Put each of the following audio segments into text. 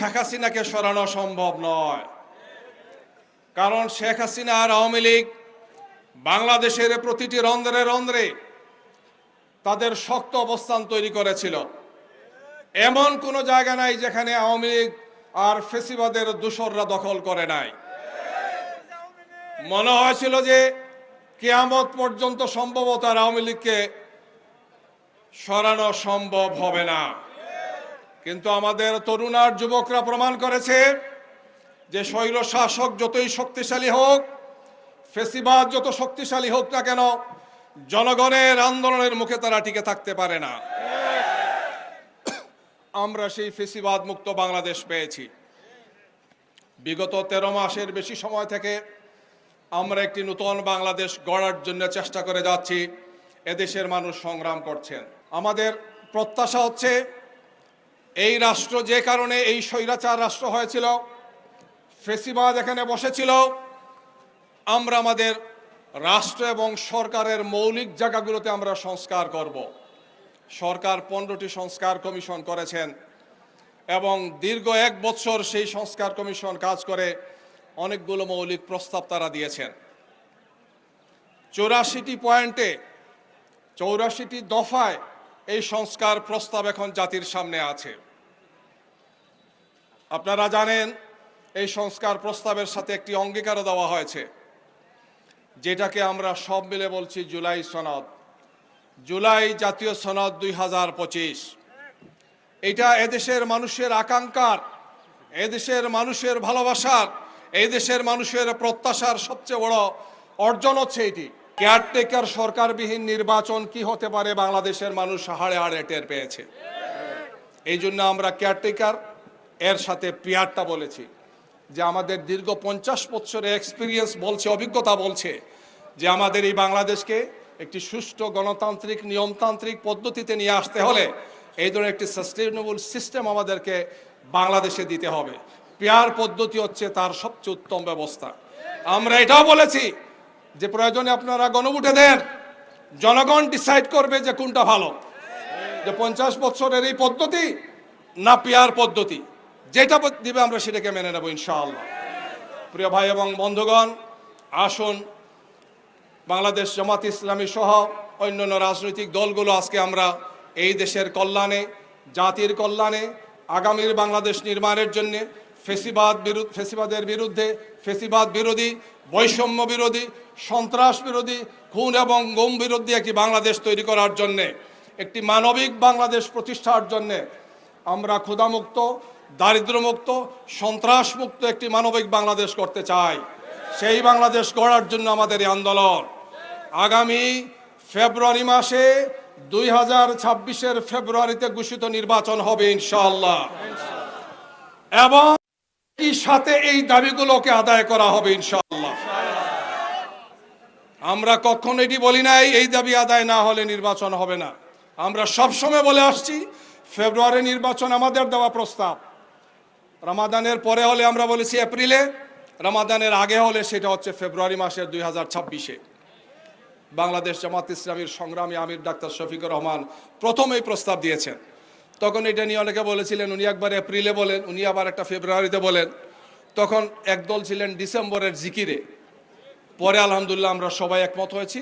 শেখ হাসিনাকে সরানো সম্ভব নয়। কারণ শেখ হাসিনা আর আওয়ামী লীগ বাংলাদেশের প্রতিটি রন্ধ্রে রন্ধ্রে তাদের শক্ত অবস্থান তৈরি করেছিল। এমন কোনো জায়গা নাই যেখানে আওয়ামী লীগ আর ফেসিবাদের দূষররা দখল করে নাই। মনে হয়েছিল যে কেয়ামত পর্যন্ত সম্ভবত আর আওয়ামী লীগকে সরানো সম্ভব হবে না। কিন্তু আমাদের তরুণ আর যুবকরা প্রমাণ করেছে যে স্বৈর শাসক যতই শক্তিশালী হোক, ফেসিবাদ যত শক্তিশালী হোক না কেন, জনগণের আন্দোলনের মুখে তারা টিকে থাকতে পারে না। আমরা সেই ফেসিবাদ মুক্ত বাংলাদেশ পেয়েছি। বিগত তেরো মাসের বেশি সময় থেকে আমরা একটি নতুন বাংলাদেশ গড়ার জন্য চেষ্টা করে যাচ্ছি। এদেশের মানুষ সংগ্রাম করছেন। আমাদের প্রত্যাশা হচ্ছে এই রাষ্ট্র যে কারণে এই স্বৈরাচার রাষ্ট্র হয়েছিল, ফেসিবাদ এখানে বসেছিল, আমরা আমাদের রাষ্ট্র এবং সরকারের মৌলিক জায়গাগুলোতে আমরা সংস্কার করব। সরকার পনেরোটি সংস্কার কমিশন করেছেন এবং দীর্ঘ এক বছর সেই সংস্কার কমিশন কাজ করে অনেকগুলো মৌলিক প্রস্তাব তারা দিয়েছেন। চৌরাশিটি পয়েন্টে, চৌরাশিটি দফায় এই সংস্কার প্রস্তাব এখন জাতির সামনে আছে। আপনারা জানেন, এই সংস্কার প্রস্তাবের সাথে একটি অঙ্গীকারও দেওয়া হয়েছে, যেটাকে আমরা সব মিলে বলছি জুলাই সনদ। জুলাই জাতীয় সনদ দুই হাজার পঁচিশ। এটা এদেশের মানুষের আকাঙ্ক্ষার, এদেশের মানুষের ভালোবাসার এই দেশের মানুষের প্রত্যাশার সবচেয়ে বড় অর্জন হচ্ছে এটি। কেয়ারটেকার সরকারবিহীন নির্বাচন কি হতে পারে? বাংলাদেশের মানুষ হাড়ে হাড়ে টের পেয়েছে। এই জন্য আমরা কেয়ারটেকার এর সাথে পিয়ারটা বলেছি যে আমাদের দীর্ঘ পঞ্চাশ বছরের এক্সপিরিয়েন্স বলছে, অভিজ্ঞতা বলছে যে আমাদের এই বাংলাদেশকে একটি সুষ্ঠু গণতান্ত্রিক, নিয়মতান্ত্রিক পদ্ধতিতে নিয়ে আসতে হলে এই ধরনের একটি সাস্টেইনেবল সিস্টেম আমাদেরকে বাংলাদেশে দিতে হবে। পেয়ার পদ্ধতি হচ্ছে তার সবচেয়ে উত্তম ব্যবস্থা। আমরা এটাও বলেছি যে প্রয়োজনে আপনারা গণভোটে দেন, জনগণ ডিসাইড করবে যে কোনটা ভালো। যে পঞ্চাশ বছরের এই পদ্ধতি না পেয়ার পদ্ধতি, যেটা দিবে আমরা সেটাকে মেনে নেব ইনশাআল্লাহ। প্রিয় ভাই এবং বন্ধুগণ, আসুন, বাংলাদেশ জামাত ইসলামী সহ অন্যান্য রাজনৈতিক দলগুলো আজকে আমরা এই দেশের কল্যাণে, জাতির কল্যাণে, আগামীর বাংলাদেশ নির্মাণের জন্য ফেসিবাদ ফেসিবাদের বিরুদ্ধে, ফেসিবাদ বিরোধী, বৈষম্য বিরোধী, সন্ত্রাস বিরোধী, খুন এবং গুম বিরোধী একটি বাংলাদেশ তৈরি করার জন্যে, একটি মানবিক বাংলাদেশ প্রতিষ্ঠার জন্যে আমরা ক্ষুধামুক্ত, দারিদ্র্যমুক্ত, সন্ত্রাসমুক্ত একটি মানবিক বাংলাদেশ করতে চাই। সেই বাংলাদেশ গড়ার জন্য আমাদের এই আন্দোলন। আগামী ফেব্রুয়ারি মাসে দুই হাজার ছাব্বিশের ফেব্রুয়ারিতে ঘোষিত নির্বাচন হবে ইনশাআল্লাহ। এবং এই সাথে এই দাবিগুলোকে আদায় করা হবে ইনশাআল্লাহ। আমরা কখনো এটি বলি নাই, এই দাবি আদায় না হলে নির্বাচন হবে না। আমরা সবসময় বলে আসছি, ফেব্রুয়ারি নির্বাচন আমাদের দেওয়া প্রস্তাব। রমাদানের পরে হলে আমরা বলেছি এপ্রিলে, রামাদানের আগে হলে সেটা হচ্ছে ফেব্রুয়ারি মাসের দুই হাজার ছাব্বিশে। বাংলাদেশ জামাত ইসলামীর সংগ্রামী আমির ডাক্তার শফিকুর রহমান প্রথম এই প্রস্তাব দিয়েছেন। তখন এটা নিয়ে অনেকে বলেছিলেন, উনি একবার এপ্রিলে বলেন, উনি আবার একটা ফেব্রুয়ারিতে বলেন। তখন একদল ছিলেন ডিসেম্বরের জিকিরে। পরে আলহামদুলিল্লাহ আমরা সবাই একমত হয়েছি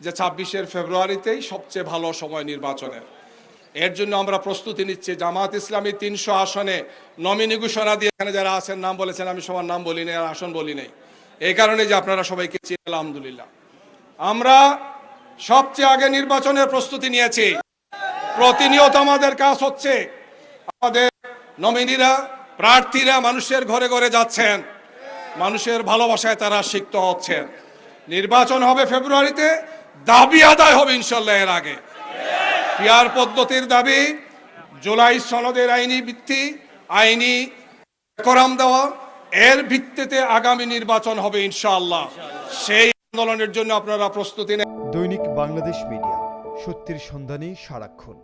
যে ছাব্বিশের ফেব্রুয়ারিতেই সবচেয়ে ভালো সময় নির্বাচনের। এর জন্য আমরা প্রস্তুতি নিচ্ছি। জামাত ইসলামী তিনশো আসনে নমিনি ঘোষণা দিয়ে এখানে যারা আছেন, নাম বলেছেন, আমি সবার নাম বলি নাই আর আসন বলি নাই। এই কারণে যে আপনারা সবাইকে চিনি আলহামদুলিল্লাহ। আমরা সবচেয়ে আগে নির্বাচনের প্রস্তুতি নিয়েছি। প্রতিনিয়ত আমাদের কাজ হচ্ছে আমাদের নমিনীরা, প্রার্থীরা মানুষের ঘরে ঘরে যাচ্ছেন। মানুষের ভালোবাসায় তারা সিক্ত হচ্ছেন। নির্বাচন হবে ফেব্রুয়ারিতে, দাবি আদায় হবে ইনশাল্লাহ এর আগে। পিয়ার পদ্ধতির দাবি, জুলাই সনদের আইনি ভিত্তি, আইনি করাম দেওয়া, এর ভিত্তিতে আগামী নির্বাচন হবে ইনশাআল্লাহ। সেই আন্দোলনের জন্য আপনারা প্রস্তুতি নেন দৈনিক বাংলাদেশ মিডিয়া, সত্যির সন্ধানে সারাক্ষণ।